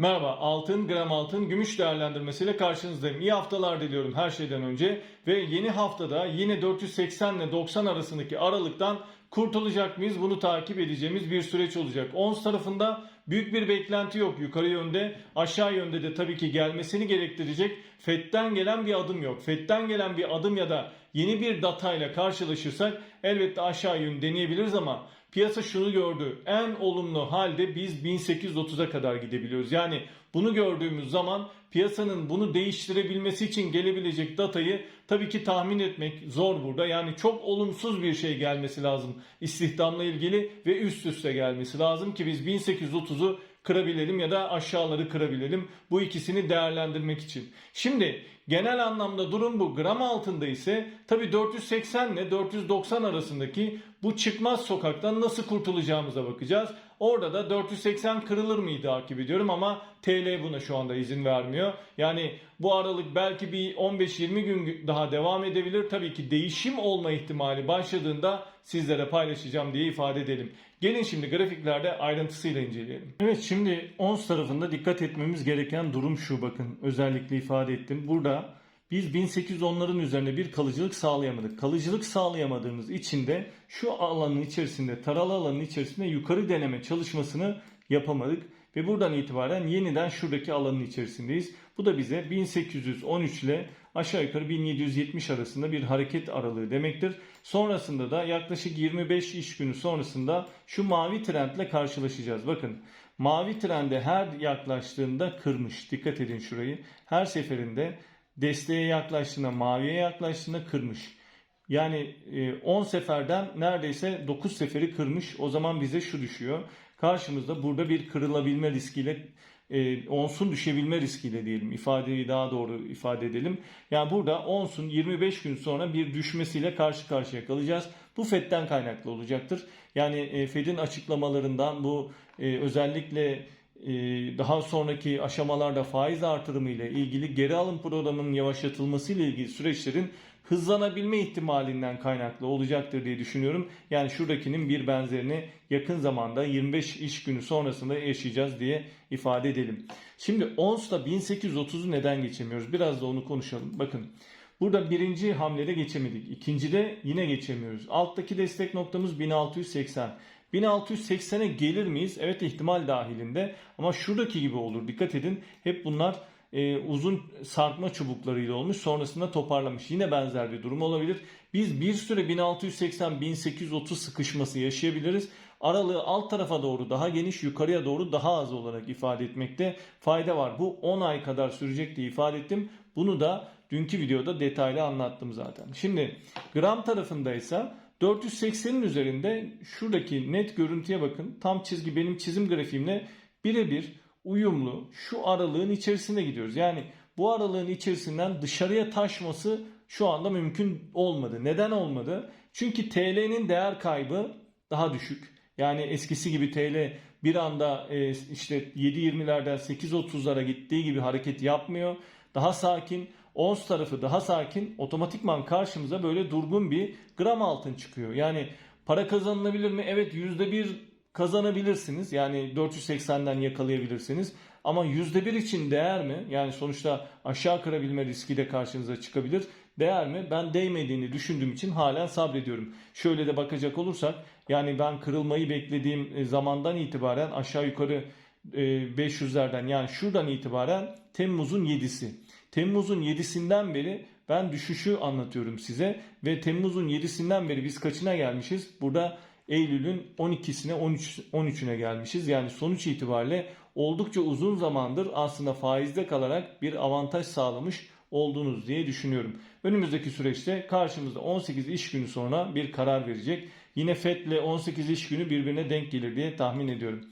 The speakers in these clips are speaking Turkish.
Merhaba, altın, gram altın, gümüş değerlendirmesiyle karşınızdayım. İyi haftalar diliyorum her şeyden önce. Ve yeni haftada yine 480 ile 90 arasındaki aralıktan kurtulacak mıyız? Bunu takip edeceğimiz bir süreç olacak. Ons tarafında büyük bir beklenti yok yukarı yönde. Aşağı yönde de tabii ki gelmesini gerektirecek. FED'den gelen bir adım yok. FED'den gelen bir adım ya da yeni bir datayla karşılaşırsak elbette aşağı yön deneyebiliriz ama piyasa şunu gördü. En olumlu halde biz 1830'a kadar gidebiliyoruz. Yani bunu gördüğümüz zaman piyasanın bunu değiştirebilmesi için gelebilecek datayı tabii ki tahmin etmek zor burada. Yani çok olumsuz bir şey gelmesi lazım istihdamla ilgili ve üst üste gelmesi lazım ki biz 1830'u kırabilelim ya da aşağıları kırabilelim. Bu ikisini değerlendirmek için. Şimdi genel anlamda durum bu. Gram altında ise tabi 480 ile 490 arasındaki bu çıkmaz sokaktan nasıl kurtulacağımıza bakacağız. Orada da 480 kırılır mıydı takip ediyorum ama TL buna şu anda izin vermiyor. Yani bu aralık belki bir 15-20 gün daha devam edebilir. Tabii ki değişim olma ihtimali başladığında sizlere paylaşacağım diye ifade edelim. Gelin şimdi grafiklerde ayrıntısıyla inceleyelim. Evet şimdi ons tarafında dikkat etmemiz gereken durum şu bakın. Özellikle ifade ettim. Burada biz 1810'ların üzerinde bir kalıcılık sağlayamadık. Kalıcılık sağlayamadığımız için de şu alanın içerisinde, taralı alanın içerisinde yukarı deneme çalışmasını yapamadık. Ve buradan itibaren yeniden şuradaki alanın içerisindeyiz. Bu da bize 1813 ile aşağı yukarı 1770 arasında bir hareket aralığı demektir. Sonrasında da yaklaşık 25 iş günü sonrasında şu mavi trendle karşılaşacağız. Bakın mavi trende her yaklaştığında kırmış. Dikkat edin şurayı. Her seferinde desteğe yaklaştığında, maviye yaklaştığında kırmış. Yani 10 seferden neredeyse 9 seferi kırmış. O zaman bize şu düşüyor. Karşımızda burada bir kırılabilme riskiyle e, onsun düşebilme riskiyle diyelim ifadeyi daha doğru ifade edelim. Yani burada onsun 25 gün sonra bir düşmesiyle karşı karşıya kalacağız. Bu FED'den kaynaklı olacaktır. Yani e, FED'in açıklamalarından bu e, özellikle e, daha sonraki aşamalarda faiz artırımı ile ilgili geri alım programının yavaşlatılması ile ilgili süreçlerin hızlanabilme ihtimalinden kaynaklı olacaktır diye düşünüyorum. Yani şuradakinin bir benzerini yakın zamanda 25 iş günü sonrasında yaşayacağız diye ifade edelim. Şimdi ONS'ta 1830'u neden geçemiyoruz? Biraz da onu konuşalım. Bakın burada birinci hamlede geçemedik. İkincide yine geçemiyoruz. Alttaki destek noktamız 1680. 1680'e gelir miyiz? Evet ihtimal dahilinde ama şuradaki gibi olur. Dikkat edin hep bunlar e, uzun sarkma çubuklarıyla olmuş sonrasında toparlamış. Yine benzer bir durum olabilir. Biz bir süre 1680-1830 sıkışması yaşayabiliriz. Aralığı alt tarafa doğru daha geniş yukarıya doğru daha az olarak ifade etmekte fayda var. Bu 10 ay kadar sürecek diye ifade ettim. Bunu da dünkü videoda detaylı anlattım zaten. Şimdi gram tarafındaysa 480'in üzerinde şuradaki net görüntüye bakın. Tam çizgi benim çizim grafiğimle birebir uyumlu şu aralığın içerisinde gidiyoruz. Yani bu aralığın içerisinden dışarıya taşması şu anda mümkün olmadı. Neden olmadı? Çünkü TL'nin değer kaybı daha düşük. Yani eskisi gibi TL bir anda e, işte 7.20'lerden 8.30'lara gittiği gibi hareket yapmıyor. Daha sakin. Ons tarafı daha sakin. Otomatikman karşımıza böyle durgun bir gram altın çıkıyor. Yani para kazanılabilir mi? Evet %1 kazanabilirsiniz. Yani 480'den yakalayabilirsiniz. Ama %1 için değer mi? Yani sonuçta aşağı kırabilme riski de karşınıza çıkabilir. Değer mi? Ben değmediğini düşündüğüm için halen sabrediyorum. Şöyle de bakacak olursak yani ben kırılmayı beklediğim zamandan itibaren aşağı yukarı 500'lerden yani şuradan itibaren Temmuz'un 7'si. Temmuz'un 7'sinden beri ben düşüşü anlatıyorum size ve Temmuz'un 7'sinden beri biz kaçına gelmişiz? Burada Eylül'ün 12'sine 13 13'üne gelmişiz. Yani sonuç itibariyle oldukça uzun zamandır aslında faizde kalarak bir avantaj sağlamış oldunuz diye düşünüyorum. Önümüzdeki süreçte karşımızda 18 iş günü sonra bir karar verecek. Yine FED ile 18 iş günü birbirine denk gelir diye tahmin ediyorum.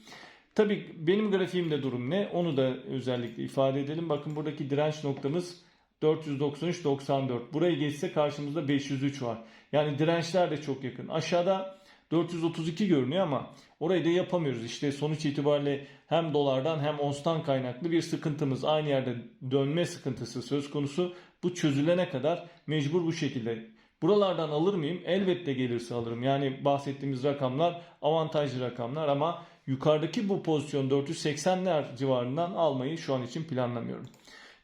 Tabii benim grafiğimde durum ne? Onu da özellikle ifade edelim. Bakın buradaki direnç noktamız 493.94. Burayı geçse karşımızda 503 var. Yani dirençler de çok yakın. Aşağıda 432 görünüyor ama orayı da yapamıyoruz. İşte sonuç itibariyle hem dolardan hem onstan kaynaklı bir sıkıntımız aynı yerde dönme sıkıntısı söz konusu. Bu çözülene kadar mecbur bu şekilde. Buralardan alır mıyım? Elbette gelirse alırım. Yani bahsettiğimiz rakamlar avantajlı rakamlar ama yukarıdaki bu pozisyon 480'ler civarından almayı şu an için planlamıyorum.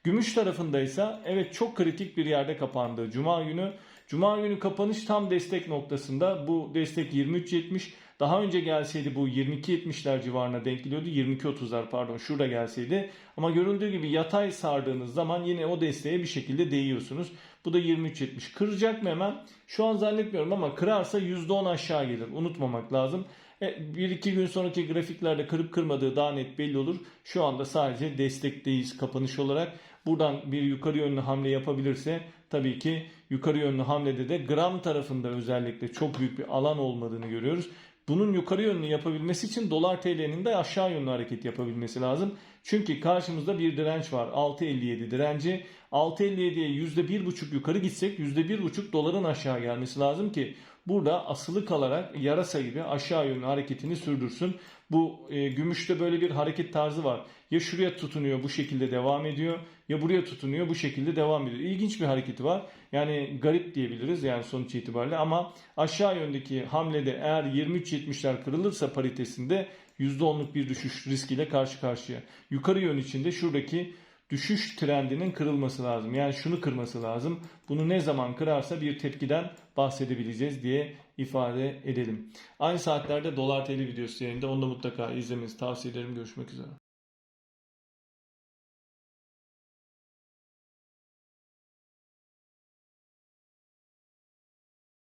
Gümüş tarafındaysa evet çok kritik bir yerde kapandı. Cuma günü Cuma günü kapanış tam destek noktasında. Bu destek 23.70. Daha önce gelseydi bu 22.70'ler civarına denk geliyordu. 22.30'lar pardon şurada gelseydi. Ama görüldüğü gibi yatay sardığınız zaman yine o desteğe bir şekilde değiyorsunuz. Bu da 23.70. Kıracak mı hemen? Şu an zannetmiyorum ama kırarsa %10 aşağı gelir. Unutmamak lazım. E, bir iki gün sonraki grafiklerde kırıp kırmadığı daha net belli olur. Şu anda sadece destekteyiz kapanış olarak. Buradan bir yukarı yönlü hamle yapabilirse tabii ki yukarı yönlü hamlede de gram tarafında özellikle çok büyük bir alan olmadığını görüyoruz. Bunun yukarı yönlü yapabilmesi için dolar TL'nin de aşağı yönlü hareket yapabilmesi lazım. Çünkü karşımızda bir direnç var. 6.57 direnci. 6.57'ye %1.5 yukarı gitsek %1.5 doların aşağı gelmesi lazım ki burada asılı kalarak yarasa gibi aşağı yönlü hareketini sürdürsün. Bu e, gümüşte böyle bir hareket tarzı var. Ya şuraya tutunuyor bu şekilde devam ediyor ya buraya tutunuyor bu şekilde devam ediyor. İlginç bir hareketi var. Yani garip diyebiliriz yani sonuç itibariyle ama aşağı yöndeki hamlede eğer 23.70'ler kırılırsa paritesinde %10'luk bir düşüş riskiyle karşı karşıya. Yukarı yön içinde şuradaki düşüş trendinin kırılması lazım. Yani şunu kırması lazım. Bunu ne zaman kırarsa bir tepkiden bahsedebileceğiz diye ifade edelim. Aynı saatlerde Dolar TL videosu yayında. Onu da mutlaka izlemenizi tavsiye ederim. Görüşmek üzere.